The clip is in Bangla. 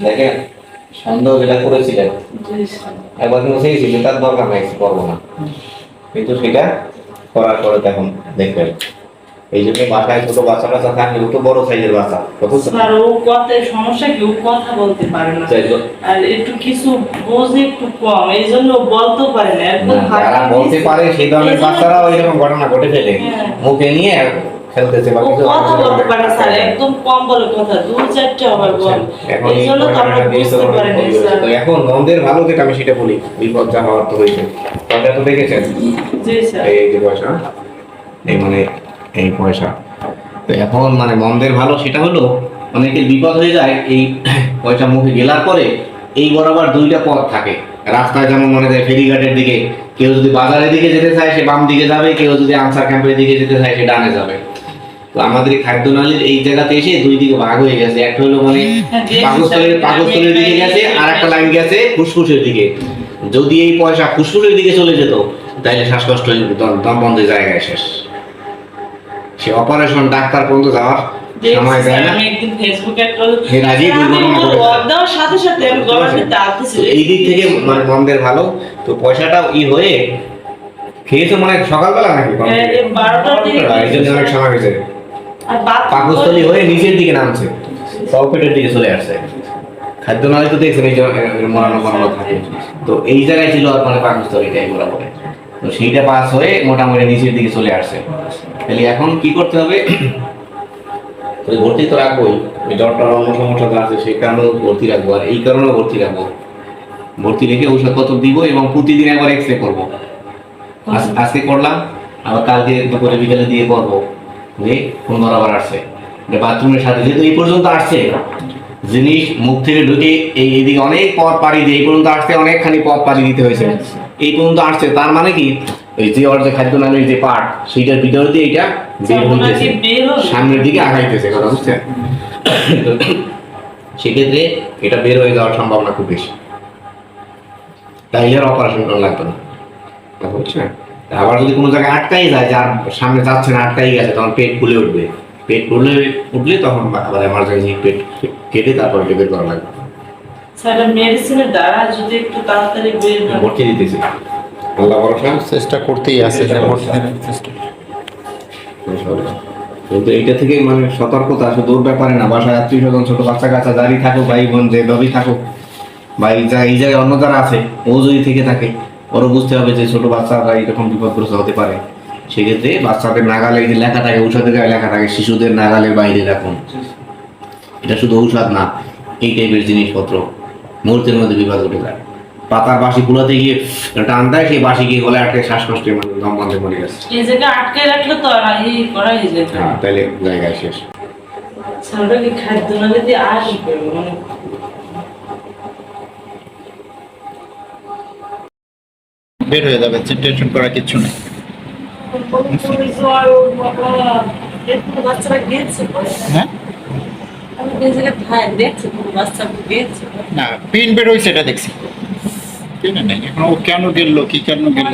দেখেন সন্দেহ যেটা করেছিলেন একবার কিন্তু সেই ছিল তার দরকার নাই করব না। কিন্তু সেটা করার পরে এখন দেখবেন। এই জন্য বাসায় ছোট বাচ্চা থাকলে ও তো বড় সাইজের বাচ্চা স্যার ও কথা সমস্যা কি? ও কথা বলতে পারে না। আর একটু কিছু বোঝে একটু কম এই জন্য ও বলতেও পারে না। একদম বলতে। পারে সেই ধরনের এই জন্য- বাচ্চারাও এরকম ঘটনা ঘটে ফেলে। হ্যাঁ। মুখে নিয়ে খেলতেছে বা ও কিছু কথা বলতে পারে স্যার একদম কম বলে কথা দু চারটে আবার বল এখন এই এই জন্য তো আমরা বুঝতে পারি না স্যার। তো এখন মন্দের ভালো যেটা আমি সেটা বলি বিপদ যা হওয়ার তো হয়েছে। তো দেখেছেন? জি স্যার। এই যে পয়সা এই মানে এই পয়সা। তো এখন মানে মন্দের ভালো সেটা হলো অনেকের বিপদ হয়ে যায় এই পয়সা মুখে গেলার পরে এই বরাবর দুইটা পথ থাকে। রাস্তায় যেমন মনে যায় ফেরিঘাটের দিকে কেউ যদি বাজারের দিকে যেতে চায় সে বাম দিকে যাবে কেউ যদি আনসার ক্যাম্পের দিকে যেতে চায় সে ডানে যাবে। তো আমাদের খাদ্য নালীর এই জায়গাতে এসে দুই দিকে ভাগ হয়ে গেছে। একটা হলো মানে পাকস্থলের পাকস্থলের দিকে গেছে আর একটা লাইন গেছে ফুসফুসের দিকে। যদি এই পয়সা ফুসফুসের দিকে চলে যেত তাহলে শ্বাসকষ্ট দম বন্ধের জায়গায় শেষ। সে অপারেশন ডাক্তার পর্যন্ত যাওয়ার সময় দেয় না। এর আগেই দুর্ঘটনা সাথে সাথে এই দিক থেকে মানে ভালো। তো ই হয়ে খেয়েছো মানে সকালবেলা নাকি? বারোটার দিকে অনেক সময় হয়েছে। পাকস্থলী হয়ে নিচের দিকে নামছে। দিকে চলে আসছে। খাদ্য নালী তো দেখছেন এই মরানো মরানো থাকে। তো এই জায়গায় ছিল মানে পাকস্থলীটা এগুলো বলে তো সেইটা পাস হয়ে মোটামুটি নিচের দিকে চলে আসছে। তাহলে এখন কি করতে হবে? তো ভর্তি তো রাখবোই। ওই জ্বরটার অন্য সমস্যা যা আছে সেই কারণেও ভর্তি রাখব। আর এই কারণেও ভর্তি রাখব। ভর্তি রেখে ঔষধপত্র দিব এবং প্রতিদিন একবার এক্স রে করব আজকে করলাম আবার কালকে দুপুরে বিকেলে দিয়ে করব। যে কোন বরাবর আসছে। বাথরুমের সাথে যেহেতু এই পর্যন্ত আসছে জিনিস মুখ থেকে ঢুকে এই এদিকে অনেক পথ পাড়ি দিয়ে এই পর্যন্ত আসতে অনেকখানি পথ পাড়ি দিতে হয়েছে। এই পর্যন্ত আসছে তার মানে কি? ওই যে ওর যে খাদ্য নামের যে পার্ট সেইটার ভিতর দিয়ে এটা বের হইতেছে। সামনের দিকে আগাইতেছে কথা বুঝছেন? সেক্ষেত্রে এটা বের হয়ে যাওয়ার সম্ভাবনা খুব বেশি। তাইলে আর অপারেশন করা লাগবে না। বুঝছেন? আবার যদি কোনো জায়গায় আটকাই যায় যার সামনে যাচ্ছে না আটকাই গেছে তখন পেট ফুলে উঠবে। পেট ফুলে উঠলে তখন আবার এমার্জেন্সি পেট কেটে তারপর এটা বের করা লাগবে। স্যার মেডিসিনের দ্বারা যদি একটু তাড়াতাড়ি বের ভর্তি দিতেছে আল্লাহ ভরসা চেষ্টা করতেই আছে। কিন্তু এইটা থেকে মানে সতর্কতা শুধু ওর ব্যাপারে না। বাসায় আত্মীয় স্বজন ছোট বাচ্চা কাচ্চা যারই থাকুক ভাই বোন যেভাবেই থাকুক বা এই জায়গায় অন্য যারা আছে ও যদি থেকে থাকে ওরও বুঝতে হবে যে ছোট বাচ্চারা এরকম বিপদগ্রস্ত হতে পারে। সেক্ষেত্রে বাচ্চাদের নাগালে যে লেখা থাকে ঔষধের গায়ে লেখা থাকে শিশুদের নাগালের বাইরে রাখুন। এটা শুধু ঔষধ না এই টাইপের জিনিসপত্র মুহূর্তের মধ্যে বিপদ ঘটে যায়। পাতার বাসি কুলাতে গিয়ে টান দেয় সেই বাসি গিয়ে গলে আটকে শ্বাসকষ্টে মানে দম বন্ধে মরে গেছে। এই জায়গায় আটকে রাখলে তো আর এই করাই যেত। হ্যাঁ তাইলে জায়গায় শেষ। কি খাদ্য নালে দিয়ে আসবে? মানে বের হয়ে যাবে টেনশন করার কিছু নেই। হ্যাঁ? বের হয়েছে এটা দেখছি। পিন নেই? এখন ও কেন গেল, কি কেন গেল?